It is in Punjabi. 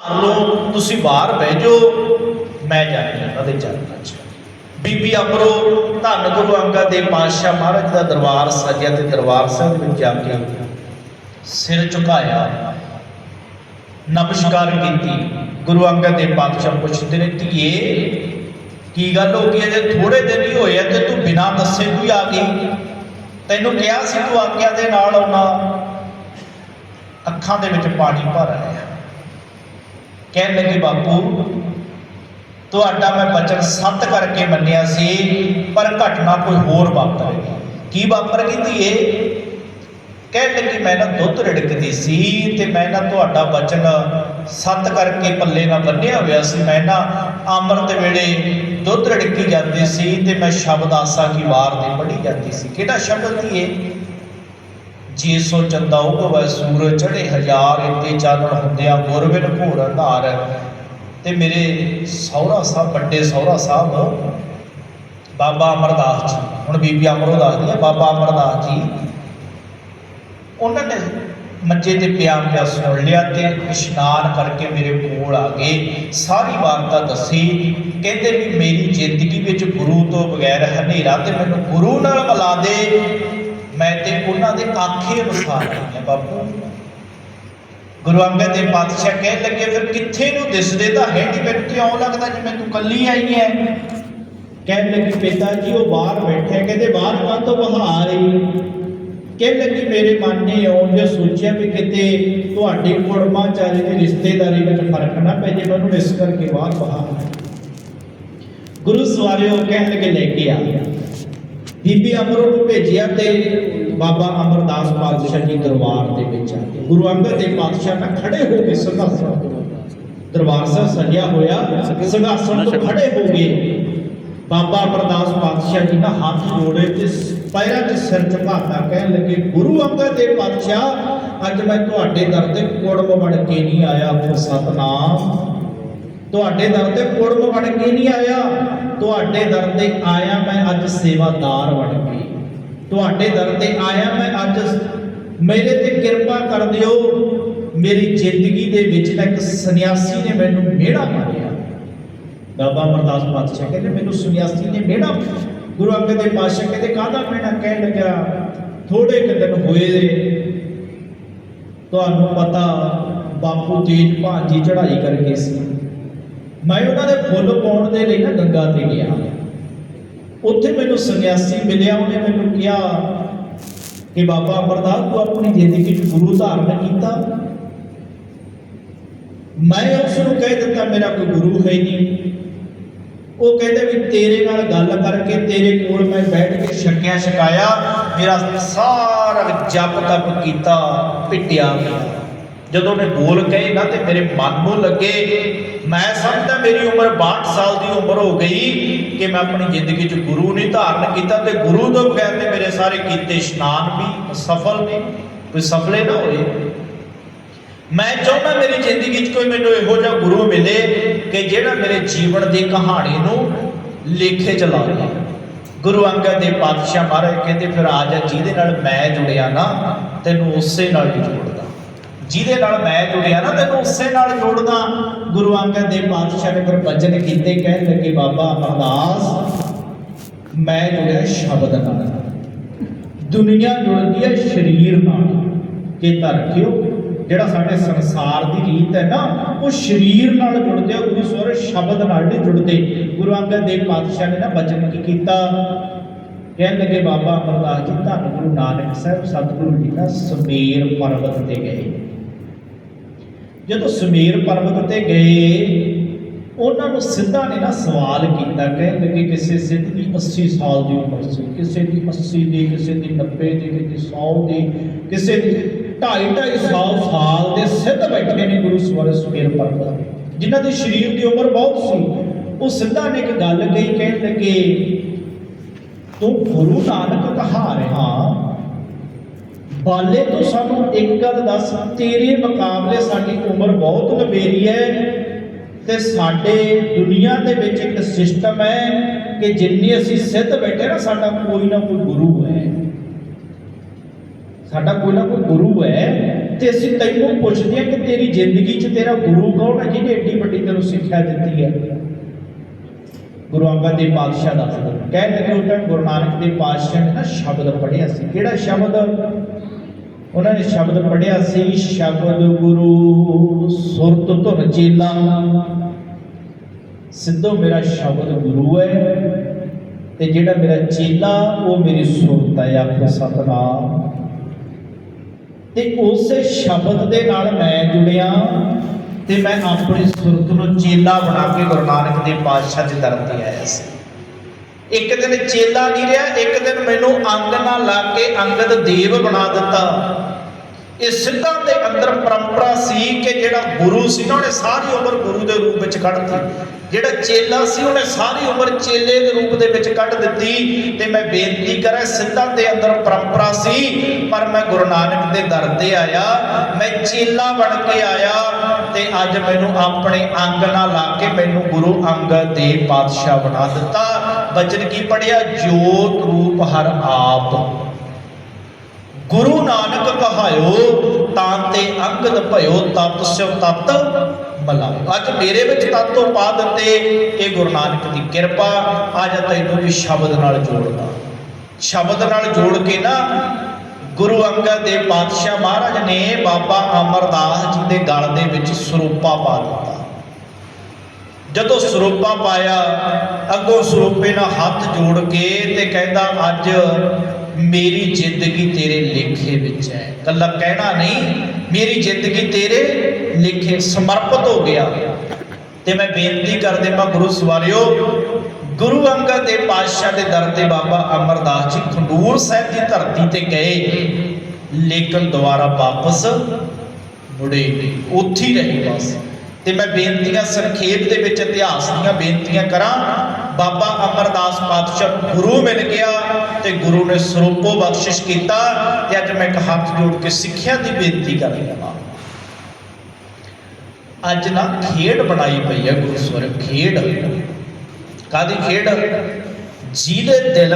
ਲੋ ਤੁਸੀਂ ਬਾਹਰ ਬਹਿ ਜਾਓ, ਮੈਂ ਜਾਣੀ ਉਹਨਾਂ ਦੇ ਚਰਨਾਂ 'ਚ ਬੀਬੀ ਅਮਰੋ ਧੰਨ ਗੁਰੂ ਅੰਗਦ ਦੇਵ ਪਾਤਸ਼ਾਹ ਮਹਾਰਾਜ ਦਾ ਦਰਬਾਰ ਸਜਿਆ ਤੇ ਦਰਬਾਰ ਸਾਹਿਬ ਦੇ ਵਿੱਚ ਜਾ ਕੇ ਸਿਰ ਝੁਕਾਇਆ। ਨਮਸਕਾਰ ਕੀਤੀ। ਗੁਰੂ ਅੰਗਦ ਦੇਵ ਪਾਤਸ਼ਾਹ ਪੁੱਛਦੇ ਨੇ, ਧੀਏ, ਕੀ ਗੱਲ ਹੋ ਗਈ? ਜੇ ਥੋੜੇ ਦਿਨ ਹੀ ਹੋਏ ਤੇ ਤੂੰ ਬਿਨਾਂ ਦੱਸੇ ਤੂੰ ਹੀ ਆ ਗਈ। ਤੈਨੂੰ ਕਿਹਾ ਸੀ ਤੂੰ ਆਗਿਆ ਦੇ ਨਾਲ ਆਉਣਾ। ਅੱਖਾਂ ਦੇ ਵਿੱਚ ਪਾਣੀ ਭਰ ਆਇਆ। ਕਹਿਣ ਲੱਗੀ, ਬਾਪੂ, ਤੁਹਾਡਾ ਮੈਂ ਬਚਨ ਸੱਤ ਕਰਕੇ ਮੰਨਿਆ ਸੀ, ਪਰ ਘਟਨਾ ਕੋਈ ਹੋਰ ਵਾਪਰ ਗਈ ਕੀ ਵਾਪਰ ਗਈ ਧੀਏ? ਕਹਿਣ ਲੱਗੀ, ਮੈਂ ਨਾ ਦੁੱਧ ਰਿੜਕਦੀ ਸੀ ਤੇ ਮੈਂ ਨਾ ਤੁਹਾਡਾ ਬਚਨ ਸੱਤ ਕਰਕੇ ਪੱਲੇ ਨਾਲ ਬੰਨਿਆ ਹੋਇਆ ਸੀ। ਮੈਂ ਨਾ ਅੰਮ੍ਰਿਤ ਵੇਲੇ ਦੁੱਧ ਰਿੜਕੀ ਜਾਂਦੀ ਸੀ ਤੇ ਮੈਂ ਸ਼ਬਦ ਆਸਾ ਕੀ ਵਾਰ ਦੇ ਪੜ੍ਹੀ ਜਾਂਦੀ ਸੀ। ਕਿਹੜਾ ਸ਼ਬਦ ਧੀਏ? ਜੇ ਸੋ ਚੰਦਾ ਉਗਵੈ ਸੂਰਜ ਚੜੇ ਹਜ਼ਾਰ ਇੱਤੇ ਚਾਨਣ ਹੁੰਦਿਆਂ ਗੁਰਬਿਨ ਘੋਰ ਅੰਧਾਰ। ਤੇ ਮੇਰੇ ਸਹੁਰਾ ਸਾਹਿਬ, ਵੱਡੇ ਸਹੁਰਾ ਸਾਹਿਬ, ਬਾਬਾ ਅਮਰਦਾਸ ਜੀ, ਹੁਣ ਬੀਬੀ ਅਮਰਦਾਸ ਦੱਸਦੀ ਬਾਬਾ ਅਮਰਦਾਸ ਜੀ, ਉਹਨਾਂ ਨੇ ਮੰਜੇ ਤੇ ਪਿਆ ਪਿਆ ਸੁਣ ਲਿਆ ਤੇ ਇਸ਼ਨਾਨ ਕਰਕੇ ਮੇਰੇ ਕੋਲ ਆ ਗਏ। ਸਾਰੀ ਵਾਰਤਾ ਦੱਸੀ। ਕਹਿੰਦੇ ਵੀ ਮੇਰੀ ਜ਼ਿੰਦਗੀ ਵਿੱਚ ਗੁਰੂ ਤੋਂ ਬਗੈਰ ਹਨੇਰਾ ਤੇ ਮੈਨੂੰ ਗੁਰੂ ਨਾਲ ਮਿਲਾ ਦੇ। ਮੈਂ ਤੇ ਉਹਨਾਂ ਦੇ ਆਖੇ ਅਨੁਸਾਰ ਹੈ ਬਾਪੂ। ਗੁਰੂ ਅੰਗਦ ਦੇਵ ਪਾਤਸ਼ਾਹ ਕਹਿਣ ਲੱਗੇ, ਫਿਰ ਕਿੱਥੇ ਨੂੰ ਦਿਸਦੇ? ਤਾਂ ਹੈ ਨਹੀਂ ਮੈਨੂੰ ਤੇ ਲੱਗਦਾ ਜਿਵੇਂ ਤੂੰ ਕੱਲੀ ਆਈ ਹੈ। ਕਹਿਣ ਲੱਗੀ, ਪਿਤਾ ਜੀ, ਉਹ ਬਾਹਰ ਬੈਠੇ ਕਹਿੰਦੇ ਬਾਹਰ ਕਾਹ ਤੋਂ ਬਹਾਰ ਰਹੀ? ਕਹਿਣ ਲੱਗੀ, ਮੇਰੇ ਮਨ ਨੇ ਆਉਣ ਸੋਚਿਆ ਵੀ ਕਿਤੇ ਤੁਹਾਡੀ ਕੁੜਮਾ ਚਾਰੇ ਦੀ ਰਿਸ਼ਤੇਦਾਰੀ ਵਿੱਚ ਫ਼ਰਕ ਨਾ ਪੈ ਜੇ ਮੈਨੂੰ ਇਸ ਕਰਕੇ ਬਾਹਰ ਬਹਾ ਗੁਰੂ ਸਵਾਰਿਓ ਕਹਿਣ ਲੱਗੇ, ਲੈ ਕੇ ਆ। ਗਿਆ ਬੀਬੀ ਅਮਰੋ ਨੂੰ ਭੇਜਿਆ ਤੇ ਬਾਬਾ ਅਮਰਦਾਸ ਪਾਤਸ਼ਾਹ ਜੀ ਦਰਬਾਰ ਦੇ ਵਿੱਚ ਆ ਗਏ ਗੁਰੂ ਅੰਗਦ ਦੇਵ ਪਾਤਸ਼ਾਹ ਨਾ ਖੜੇ ਹੋ ਕੇ ਸਿੰਘਾਸਣ ਦਰਬਾਰ ਸਾਹਿਬ ਸਜਿਆ ਹੋਇਆ ਸਿੰਘਾਸਣ ਤੋਂ ਖੜੇ ਹੋ ਗਏ। ਬਾਬਾ ਅਮਰਦਾਸ ਪਾਤਸ਼ਾਹ ਜੀ ਨਾ ਹੱਥ ਜੋੜੇ ਤੇ ਪੈਰਾਂ 'ਚ ਸਿਰ ਝੁਕਾਤਾ, ਕਹਿਣ ਲੱਗੇ, ਗੁਰੂ ਅੰਗਦ ਦੇਵ ਪਾਤਸ਼ਾਹ, ਅੱਜ ਮੈਂ ਤੁਹਾਡੇ ਦਰ ਤੇ ਕੁੜਮ ਬਣ ਕੇ ਨਹੀਂ ਆਇਆ, ਫਿਰ ਸਤਨਾਮ ਤੁਹਾਡੇ ਦਰ ਤੇ ਕੁੜਮ ਬਣ ਕੇ ਨਹੀਂ ਆਇਆ। ਤੁਹਾਡੇ ਦਰ ਤੇ ਆਇਆ ਮੈਂ ਅੱਜ ਸੇਵਾਦਾਰ ਬਣ ਕੇ। ਤੁਹਾਡੇ ਦਰ ਤੇ ਆਇਆ ਮੈਂ ਅੱਜ ਮੇਰੇ ਤੇ ਕਿਰਪਾ ਕਰ ਦਿਓ। ਮੇਰੀ ਜ਼ਿੰਦਗੀ ਦੇ ਵਿੱਚ ਨਾ ਇੱਕ ਸੰਨਿਆਸੀ ਨੇ ਮੈਨੂੰ ਮਿਹੜਾ ਮਾਰਿਆ। ਬਾਬਾ ਅਮਰਦਾਸ ਪਾਤਸ਼ਾਹ ਕਹਿੰਦੇ, ਮੈਨੂੰ ਸੰਨਿਆਸੀ ਨੇ ਮਿਹੜਾ ਗੁਰੂ ਅੰਗਦ ਦੇ ਪਾਤਸ਼ਾਹ ਕਹਿੰਦੇ, ਕਾਹਦਾ ਮਿਹੜਾ ਕਹਿਣ ਲੱਗਾ ਥੋੜੇ ਕੁ ਦਿਨ ਹੋਏ ਤੁਹਾਨੂੰ ਪਤਾ ਬਾਪੂ ਤੇਜ ਭਾਂਜੀ ਚੜਾਈ ਕਰਕੇ ਸੀ। ਮੈਂ ਉਹਨਾਂ ਦੇ ਫੁੱਲ ਪਾਉਣ ਦੇ ਲਈ ਨਾ ਗੰਗਾ ਤੇ ਗਿਆ। ਉੱਥੇ ਮੈਨੂੰ ਸੰਨਿਆਸੀ ਮਿਲਿਆ, ਉਹਨੇ ਮੈਨੂੰ ਕਿਹਾ ਕਿ ਬਾਬਾ ਅਮਰਦਾਸ, ਤੂੰ ਆਪਣੀ ਜ਼ਿੰਦਗੀ 'ਚ ਗੁਰੂ ਧਾਰਨ ਕੀਤਾ। ਮੈਂ ਉਸ ਨੂੰ ਕਹਿ ਦਿੱਤਾ, ਮੇਰਾ ਕੋਈ ਗੁਰੂ ਹੈ ਨਹੀਂ। ਉਹ ਕਹਿੰਦੇ ਵੀ ਤੇਰੇ ਨਾਲ ਗੱਲ ਕਰਕੇ ਤੇਰੇ ਕੋਲ ਮੈਂ ਬੈਠ ਕੇ ਛਕਿਆ, ਛਕਾਇਆ, ਮੇਰਾ ਸਾਰਾ ਜਪ ਤਪ ਕੀਤਾ, ਪਿੱਟਿਆ। ਗਿਆ ਜਦੋਂ ਨੇ ਬੋਲ ਕਹੇ ਨਾ ਤੇ ਮੇਰੇ ਮਨ ਨੂੰ ਲੱਗੇ। ਮੈਂ ਸਮਝਦਾ ਮੇਰੀ ਉਮਰ 62 ਸਾਲ ਦੀ ਉਮਰ ਹੋ ਗਈ ਕਿ ਮੈਂ ਆਪਣੀ ਜ਼ਿੰਦਗੀ 'ਚ ਗੁਰੂ ਨਹੀਂ ਧਾਰਨ ਕੀਤਾ ਤੇ ਗੁਰੂ ਤੋਂ ਬਗੈਰ ਤੇ ਮੇਰੇ ਸਾਰੇ ਕੀਤੇ ਇਸ਼ਨਾਨ ਵੀ ਸਫਲ ਨੇ, ਕੋਈ ਸਫਲੇ ਨਾ ਹੋਏ। ਮੈਂ ਚਾਹੁੰਦਾ ਮੇਰੀ ਜ਼ਿੰਦਗੀ 'ਚ ਕੋਈ ਮੈਨੂੰ ਇਹੋ ਜਿਹਾ ਗੁਰੂ ਮਿਲੇ ਕਿ ਜਿਹੜਾ ਮੇਰੇ ਜੀਵਨ ਦੀ ਕਹਾਣੀ ਨੂੰ ਲੇਖੇ ਚਲਾ ਦੇ ਗੁਰੂ ਅੰਗਦ ਦੇ ਪਾਤਸ਼ਾਹ ਮਹਾਰਾਜ ਕਹਿੰਦੇ, ਫਿਰ ਆ ਜਾ ਜਿਹਦੇ ਨਾਲ ਮੈਂ ਜੁੜਿਆ ਨਾ, ਤੈਨੂੰ ਉਸੇ ਨਾਲ ਹੀ ਜੋੜਦਾ। ਜਿਹਦੇ ਨਾਲ ਮੈਂ ਜੁੜਿਆ ਨਾ, ਤੈਨੂੰ ਉਸੇ ਨਾਲ ਜੋੜਦਾ। ਗੁਰੂ ਅੰਗਦ ਦੇਵ ਪਾਤਸ਼ਾਹ ਨੇ ਫਿਰ ਕੀਤੇ, ਕਹਿਣ ਲੱਗੇ, ਬਾਬਾ ਅਰਦਾਸ ਮੈਂ ਜੁੜਿਆ ਸ਼ਬਦ ਨਾਲ। ਦੁਨੀਆ ਜੁੜਦੀ ਹੈ ਸਰੀਰ ਨਾਲ। ਕਿ ਰੱਖਿਓ ਜਿਹੜਾ ਸਾਡੇ ਸੰਸਾਰ ਦੀ ਰੀਤ ਹੈ ਨਾ, ਉਹ ਸਰੀਰ ਨਾਲ ਜੁੜਦੇ ਆ ਗੁਰੂ ਸਵਰ ਸ਼ਬਦ ਨਾਲ ਨਹੀਂ ਜੁੜਦੇ। ਗੁਰੂ ਅੰਗਦ ਦੇਵ ਪਾਤਸ਼ਾਹ ਨੇ ਨਾ ਬਚਨ ਕੀ ਕੀਤਾ? ਕਹਿਣ ਲੱਗੇ, ਬਾਬਾ ਅਮਰਦਾਸ ਜੀ, ਧੰਨ ਗੁਰੂ ਨਾਨਕ ਸਾਹਿਬ, ਸਤਿਗੁਰੂ ਜੀ ਦਾ ਸਮੇਰ ਪਰਬਤ ਤੇ ਗਏ। ਜਦੋਂ ਸਮੇਰ ਪਰਬਤ ਤੇ ਗਏ, ਉਹਨਾਂ ਨੂੰ ਸਿੱਧਾ ਨੇ ਨਾ ਸਵਾਲ ਕੀਤਾ ਕਹਿਣ ਲੱਗੇ ਕਿਸੇ ਸਿੱਧ ਦੀ 80 ਸਾਲ ਦੀ ਉਮਰ ਸੀ, ਕਿਸੇ ਦੀ 80 ਦੀ, ਕਿਸੇ ਦੀ 90 ਦੀ, ਕਿਸੇ ਦੀ 100 ਦੀ, ਕਿਸੇ ਦੀ 2.5 2.5 ਸਾਲ ਸਾਲ ਦੇ ਸਿੱਧ ਬੈਠੇ ਨੇ ਗੁਰੂ ਸਵਰ ਸੁਮੇਰ ਪਰਬਤ ਤੇ ਜਿਨ੍ਹਾਂ ਦੇ ਸਰੀਰ ਦੀ ਉਮਰ ਬਹੁਤ ਸੀ, ਉਹ ਸਿੱਧਾ ਨੇ ਇੱਕ ਗੱਲ ਕਹੀ ਕਹਿਣ ਲੱਗੇ ਤੂੰ ਗੁਰੂ ਨਾਨਕ ਕਹਾ ਰਿਹਾ ਬਾਲੇ ਤੋਂ ਸਾਨੂੰ ਇੱਕ ਗੱਲ ਦੱਸ, ਤੇਰੇ ਮੁਕਾਬਲੇ ਸਾਡੀ ਉਮਰ ਬਹੁਤ ਲੰਬੇਰੀ ਹੈ ਤੇ ਸਾਡੇ ਦੁਨੀਆ ਦੇ ਵਿੱਚ ਇੱਕ ਸਿਸਟਮ ਹੈ ਕਿ ਜਿੰਨੀ ਅਸੀਂ ਸਿੱਧ ਬੈਠੇ ਨਾ, ਸਾਡਾ ਕੋਈ ਨਾ ਕੋਈ ਗੁਰੂ ਹੈ। ਸਾਡਾ ਕੋਈ ਨਾ ਕੋਈ ਗੁਰੂ ਹੈ ਤੇ ਅਸੀਂ ਤੈਨੂੰ ਪੁੱਛਦੇ ਹਾਂ ਕਿ ਤੇਰੀ ਜ਼ਿੰਦਗੀ 'ਚ ਤੇਰਾ ਗੁਰੂ ਕੌਣ ਹੈ ਜਿਹਨੇ ਏਡੀ ਵੱਡੀ ਤੈਨੂੰ ਸਿੱਖਿਆ ਦਿੱਤੀ ਹੈ? ਗੁਰੂ ਅੰਗਦ ਦੇਵ ਪਾਤਸ਼ਾਹ ਦਾ ਕਹਿੰਦੇ ਕਿ ਉਹਨਾਂ ਗੁਰੂ ਨਾਨਕ ਦੇਵ ਪਾਤਸ਼ਾਹ ਨੇ ਨਾ ਸ਼ਬਦ ਪੜ੍ਹਿਆ ਸੀ। ਕਿਹੜਾ ਸ਼ਬਦ? ਉਹਨਾਂ ਨੇ ਸ਼ਬਦ ਪੜ੍ਹਿਆ ਸੀ, ਸ਼ਬਦ ਗੁਰੂ ਸੁਰਤ ਧੁਨ ਚੇਲਾ। ਸਿੱਧੋ ਮੇਰਾ ਸ਼ਬਦ ਗੁਰੂ ਹੈ ਤੇ ਜਿਹੜਾ ਮੇਰਾ ਚੇਲਾ, ਉਹ ਮੇਰੀ ਸੁਰਤ ਹੈ, ਆਖੋ ਸਤਨਾਮ। ਤੇ ਉਸੇ ਸ਼ਬਦ ਦੇ ਨਾਲ ਮੈਂ ਜੁੜਿਆ। ਤੇ ਮੈਂ ਆਪਣੀ ਸੁਰਤ ਨੂੰ ਚੇਲਾ ਬਣਾ ਕੇ ਗੁਰੂ ਨਾਨਕ ਦੇ ਪਾਤਸ਼ਾਹ ਦੇ ਦਰ ਤੇ ਆਇਆ ਸੀ। ਇੱਕ ਦਿਨ ਚੇਲਾ ਨਹੀਂ ਰਿਹਾ, ਇੱਕ ਦਿਨ ਮੈਨੂੰ ਅੰਗ ਨਾਲ ਲਾ ਕੇ ਅੰਗਦ ਦੇਵ ਬਣਾ ਦਿੱਤਾ। ਇਹ ਸਿੱਧਾਂ ਦੇ ਅੰਦਰ ਪਰੰਪਰਾ ਸੀ ਕਿ ਜਿਹੜਾ ਗੁਰੂ ਸੀ ਨਾ, ਉਹਨੇ ਸਾਰੀ ਉਮਰ ਗੁਰੂ ਦੇ ਰੂਪ ਵਿੱਚ ਕੱਢਤੀ ਜਿਹੜਾ ਚੇਲਾ ਸੀ, ਉਹਨੇ ਸਾਰੀ ਉਮਰ ਚੇਲੇ ਦੇ ਰੂਪ ਦੇ ਵਿੱਚ ਕੱਢ ਦਿੱਤੀ। ਤੇ ਮੈਂ ਬੇਨਤੀ ਕਰਾਂ, ਸਿੱਧਾਂ ਦੇ ਅੰਦਰ ਪਰੰਪਰਾ ਸੀ, ਪਰ ਮੈਂ ਗੁਰੂ ਨਾਨਕ ਦੇ ਦਰ ਤੇ ਆਇਆ। ਮੈਂ ਚੇਲਾ ਬਣ ਕੇ ਆਇਆ। ਤੇ ਅੱਜ ਮੈਨੂੰ ਆਪਣੇ ਅੰਗ ਨਾਲ ਲਾ ਕੇ ਮੈਨੂੰ ਗੁਰੂ ਅੰਗਦ ਦੇਵ ਪਾਤਸ਼ਾਹ ਬਣਾ ਦਿੱਤਾ। ਬਚਨ ਕੀ ਪੜਿਆ ਜੋਤ ਰੂਪ ਹਰ ਆਪ। ਗੁਰੂ ਨਾਨਕ ਕਹਾਇਓ ਤਾਂ ਤੇ ਅੰਗਦ ਭਇਓ ਤਤ ਸਿਉ ਤਤ ਮਲਾਇ ਅੱਜ ਮੇਰੇ ਵਿੱਚ ਤਤੋਂ ਪਾ ਦਿੱਤੇ ਇਹ ਗੁਰੂ ਨਾਨਕ ਦੀ ਕਿਰਪਾ। ਅੱਜ ਤੈਨੂੰ ਵੀ ਸ਼ਬਦ ਨਾਲ ਜੋੜਦਾ। ਸ਼ਬਦ ਨਾਲ ਜੋੜ ਕੇ ਨਾ ਗੁਰੂ ਅੰਗਦ ਦੇਵ ਪਾਤਸ਼ਾਹ ਮਹਾਰਾਜ ਨੇ ਬਾਬਾ ਅਮਰਦਾਸ ਜੀ ਦੇ ਗਲ ਦੇ ਵਿੱਚ ਸਰੂਪਾ ਪਾ ਦਿੱਤਾ। ਜਦੋਂ ਸਰੂਪਾ ਪਾਇਆ, ਅੱਗੋਂ ਸਰੂਪੇ ਨਾਲ ਹੱਥ ਜੋੜ ਕੇ ਤੇ ਕਹਿੰਦਾ, ਅੱਜ ਮੇਰੀ ਜ਼ਿੰਦਗੀ ਤੇਰੇ ਲੇਖੇ ਵਿੱਚ ਹੈ। ਕੱਲਾ ਕਹਿਣਾ ਨਹੀਂ, ਮੇਰੀ ਜ਼ਿੰਦਗੀ ਤੇਰੇ ਲੇਖੇ ਸਮਰਪਿਤ ਹੋ ਗਿਆ। ਤੇ ਮੈਂ ਬੇਨਤੀ ਕਰਦੇ, ਮੈਂ ਗੁਰੂ ਸਵਾਰਿਓ ਗੁਰੂ ਅੰਗਦ ਦੇਵ ਪਾਤਸ਼ਾਹ ਦੇ ਦਰ ਤੇ ਬਾਬਾ ਅਮਰਦਾਸ ਜੀ ਖੰਡੂਰ ਸਾਹਿਬ ਦੀ ਧਰਤੀ ਤੇ ਗਏ। ਲੇਕਿਨ ਦੁਬਾਰਾ ਵਾਪਸ ਮੁੜੇ ਉੱਥੇ ਹੀ ਰਹੇ ਬਸ। ਤੇ ਮੈਂ ਬੇਨਤੀਆਂ, ਸੰਖੇਪ ਦੇ ਵਿੱਚ ਇਤਿਹਾਸ ਦੀਆਂ ਬੇਨਤੀਆਂ ਕਰਾਂ। ਬਾਬਾ ਅਮਰਦਾਸ ਪਾਤਸ਼ਾਹ ਗੁਰੂ ਮਿਲ ਗਿਆ ਤੇ ਗੁਰੂ ਨੇ ਸਰੂਪੋ ਬਖਸ਼ਿਸ਼ ਕੀਤਾ ਤੇ ਅੱਜ ਮੈਂ ਇੱਕ ਹੱਥ ਜੋੜ ਕੇ ਸਿੱਖਿਆ ਦੀ ਬੇਨਤੀ ਕਰ ਰਿਹਾ ਅੱਜ ਨਾ ਖੇਡ ਬਣਾਈ ਪਈ ਹੈ ਗੁਰੂ ਸਵਰੂਪ ਖੇਡ। ਕਾਦੀ ਖੇਡ? ਜਿਹਦੇ ਦਿਲ